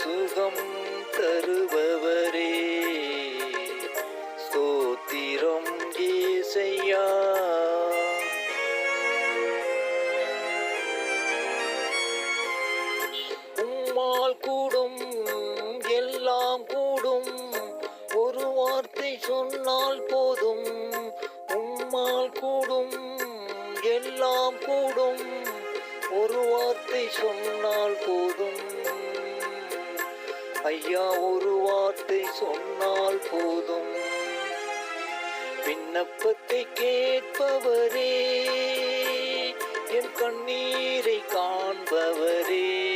சுகம் தருபவரே. ஸ்தோத்திரம் ஏசையா உம்மால் கூடும் எல்லாம் கூடும். ஒரு வார்த்தை சொன்னால் போதும். உம்மால் கூடும் எல்லாம் கூடும். ஒரு வார்த்தை சொன்னால் போதும். ஐயா ஒரு வார்த்தை சொன்னால் போதும். விண்ணப்பத்தை கேட்பவரே என் கண்ணீரை காண்பவரே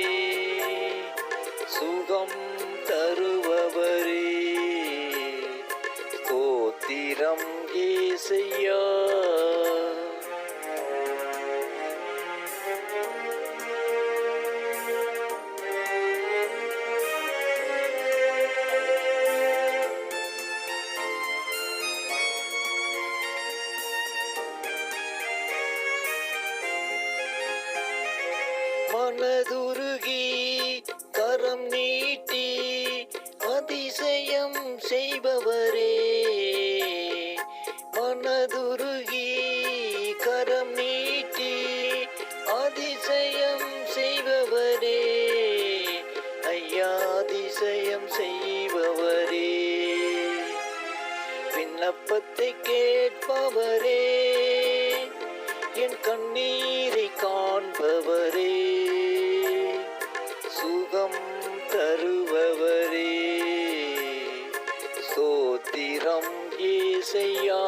சுகம் தருபவரே. கோத்திரம் ஏசையா. மனதுருகி கரம் நீட்டி அதிசயம் செய்பவரே. மனதுருகி கரம் நீட்டி அதிசயம் செய்பவரே. ஐயா அதிசயம் செய்பவரே. விண்ணப்பத்தை கேட்பவரே. என் கண்ணீரை காண்பவரே. சோத்திரம் ஏசையா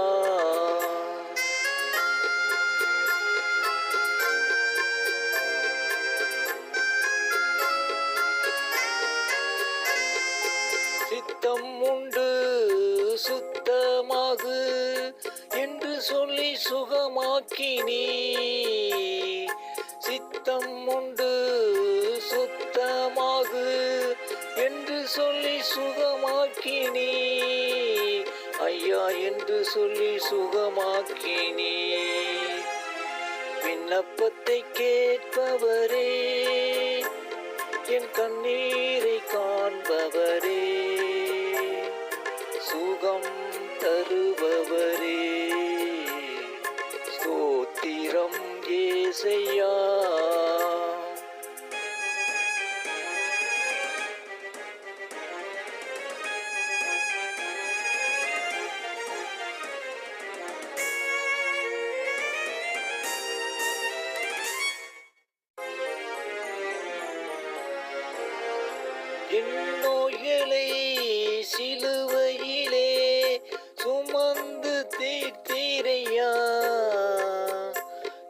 சித்தம் உண்டு சுத்தமாகு என்று சொல்லி சுகமாக்கினி. சித்தம் உண்டு சொல்லி சுகமாக்கினி. ஐயா என்று சொல்லி சுகமாக்கினி. விண்ணப்பத்தை கேட்பவரே என் கண்ணீரை காண்பவரே சுகம் தருபவரே. ஸ்தோத்திரம் ஏசையா. என் சிலுவையிலே சுமந்து தீர்த்தீரையா?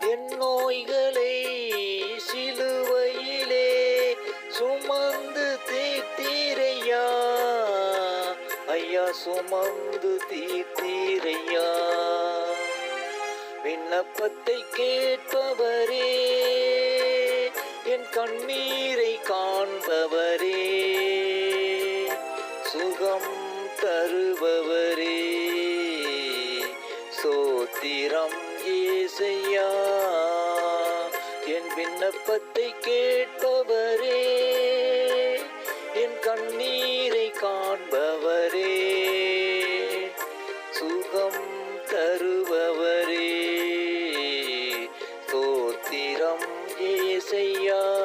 என்னோய்களை சிலுவையிலே சுமந்து தீர்த்தீரையா? ஐயா சுமந்து தீர்த்தீரையா? விண்ணப்பத்தை கேட்பவரே என் கண்ணீரை காண்பவரே தருபவரே. சோத்திரம் ஏசையா என் விண்ணப்பத்தை கேட்பவரே. என் கண்ணீரை காண்பவரே. சுகம் தருபவரே. சோத்திரம் ஏசையா